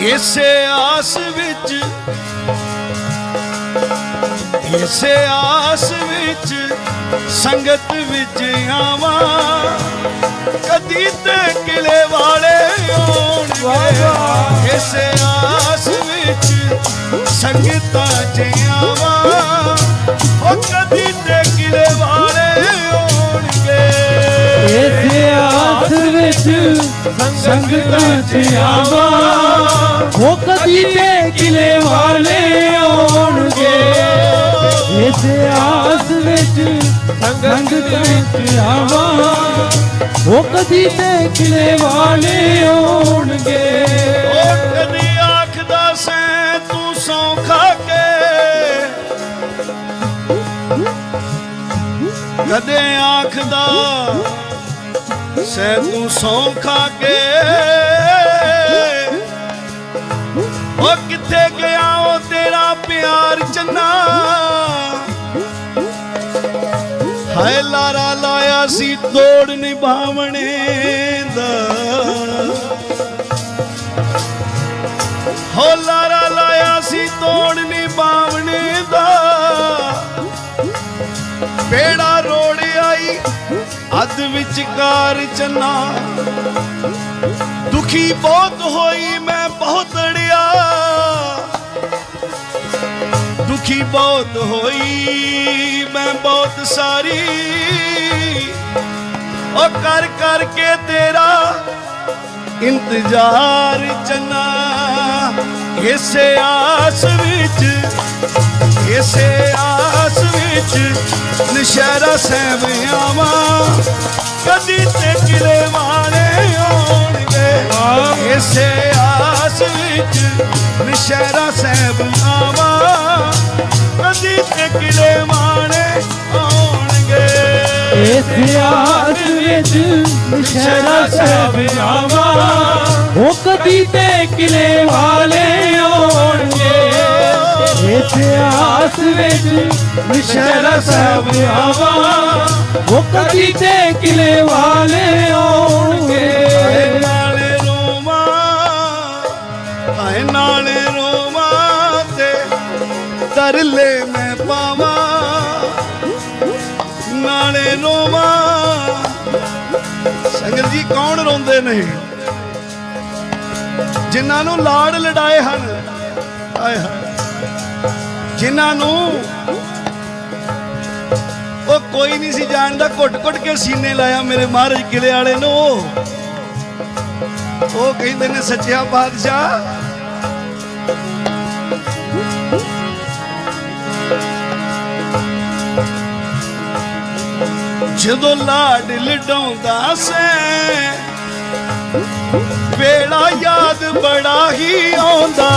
ਇਸੇ ਆਸ ਵਿੱਚ, ਇਸੇ ਆਸ ਵਿੱਚ ਸੰਗਤ ਵਿੱਚ ਆਵਾਂ। ਕਦੀ ਤੇ ਕਿਲੇ ਵਾਲੇ ਆਉਣਗੇ। ਇਸੇ ਆਸ ਵਿੱਚ ਸੰਗਤਾਂ ਚ ਆਵਾਂ। ਉਹ ਕਦੀ ਤੇ ਕਿਲੇ ਵਾਲੇ ਆਉਣਗੇ। ਵਿੱਚ ਸੰਗਤਾਂ ਚ ਆਵਾਂ ਉਹ ਕਦੀ ਤੇ ਕਿਲੇ ਵਾਲੇ ਆਉਣਗੇ ਇਸੇ ਆਸ ਵਿੱਚ ਸੰਗਤਾਂ ਚ ਆਵਾਂ ਉਹ ਕਦੀ ਤੇ ਕਿਲੇ ਵਾਲੇ ਆਉਣਗੇ। ਉਹ ਕਦੀ ਆਖਦਾ ਸੈਂ, ਤੂੰ ਸੌਖਾ ਕੇ। ਕਦੇ ਆਖਦਾ ਸੈਂ ਸੌਖਾ ਸੌਂ ਕੇ। ਉਹ ਕਿੱਥੇ ਗਿਆ ਉਹ ਤੇਰਾ ਪਿਆਰ ਚੰਨਾ? ਹਾਏ ਲਾਰਾ ਲਾਇਆ ਸੀ ਤੋੜ ਨਿਭਾਵਣੇ ਦਾ। ਹੋ ਲਾਰਾ ਲਾਇਆ ਸੀ ਤੋੜ ਨਿਭਾਵਣੇ ਦਾ। ਪੇੜਾ ਅੱਧ ਵਿਚਕਾਰ ਚੰਨਾ। ਦੁਖੀ ਬਹੁਤ ਹੋਈ ਮੈਂ ਬਹੁਤ ਅੜਿਆ। ਦੁਖੀ ਬਹੁਤ ਹੋਈ ਮੈਂ ਬਹੁਤ ਸਾਰੀ। ਉਹ ਕਰ ਕਰਕੇ ਤੇਰਾ ਇੰਤਜ਼ਾਰ ਚੰਨਾ। ਇਸੇ ਆਸ ਵਿੱਚ, ਇਸੇ ਆਸ ਨਸ਼ਹਿਰਾ ਸਹਿਬ ਆਵਾਂ। ਕਦੀ ਤੇ ਕਿਲੇ ਵਾਲੇ ਆਉਣਗੇ। ਇਸੇ ਆਸ ਵਿੱਚ ਨਸ਼ਹਿਰਾ ਸਹਿਬ ਆਵਾਂ। ਕਦੀ ਤੇ ਕਿਲੇ ਵਾਲੇ ਆਉਣਗੇ। ਇਸ ਆਸ ਵਿੱਚ ਨਿਸ਼ਾਨਾ ਸਾਹਿਬ ਆਵਾ। ਉਹ ਕਦੀ ਤੇ ਕਿਲੇ ਵਾਲੇ ਆਉਣਗੇ। ਇਸ ਆਸ ਵਿੱਚ ਨਿਸ਼ਾਨਾ ਸਾਹਿਬ ਆਵਾ ਉਹ ਤੇ ਕਿਲੇ ਵਾਲੇ ਆਉਣਗੇ। ਨਾਲੇ ਰੋਵਾਂ ਆਏ ਨਾਲੇ ਰੋਵਾਂ ਤੇ ਤਰਲੇ ਮੈਂ ਪਾਵਾਂ। ਨਾਲੇ ਰੋਵਾਂ ਸੰਗਤ ਜੀ ਕੌਣ ਰੋਂਦੇ ਨੇ? ਜਿਨ੍ਹਾਂ ਨੂੰ ਲਾੜ ਲੜਾਏ ਹਨ, ਆਏ ਹਾਏ ਜਿਨ੍ਹਾਂ ਨੂੰ ਉਹ ਕੋਈ ਨਹੀਂ ਸੀ ਜਾਣਦਾ, ਘੁੱਟ-ਘੁੱਟ ਕੇ ਸੀਨੇ ਲਾਇਆ ਮੇਰੇ ਮਹਾਰਾਜ ਕਿਲੇ ਵਾਲੇ ਨੂੰ। ਉਹ ਕਹਿੰਦੇ ਨੇ, ਸੱਚਿਆ ਬਾਦਸ਼ਾਹ, ਜਦੋਂ ਲਾਡ ਲਡਾਉਂਦਾ ਸੈਂ, ਵੇਲਾ ਯਾਦ ਬੜਾ ਹੀ ਆਉਂਦਾ।